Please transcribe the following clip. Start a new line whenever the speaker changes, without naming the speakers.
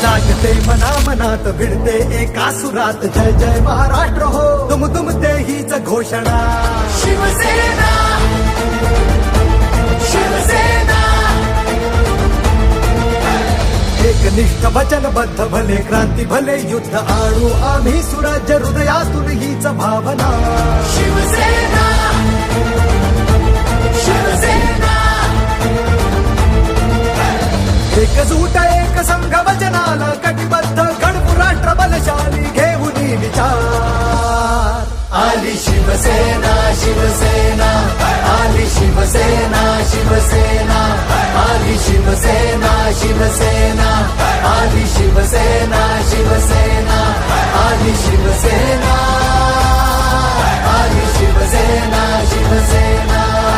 जागते मना मनात भिडते एका सुरात. जय जय महाराष्ट्र हो. तुम तुम ते हीच घोषणा.
शिवसेना. शिवसेना.
एकनिष्ठ वचनबद्ध भले क्रांती भले युद्ध आणू. आम्ही सुराज्य हृदयातून हीच भावना.
शिवसेना. शिवसेना.
एकजूट एक संघ
आली शिवसेना शिवसेना. आली शिवसेना शिवसेना. आली शिवसेना शिवसेना.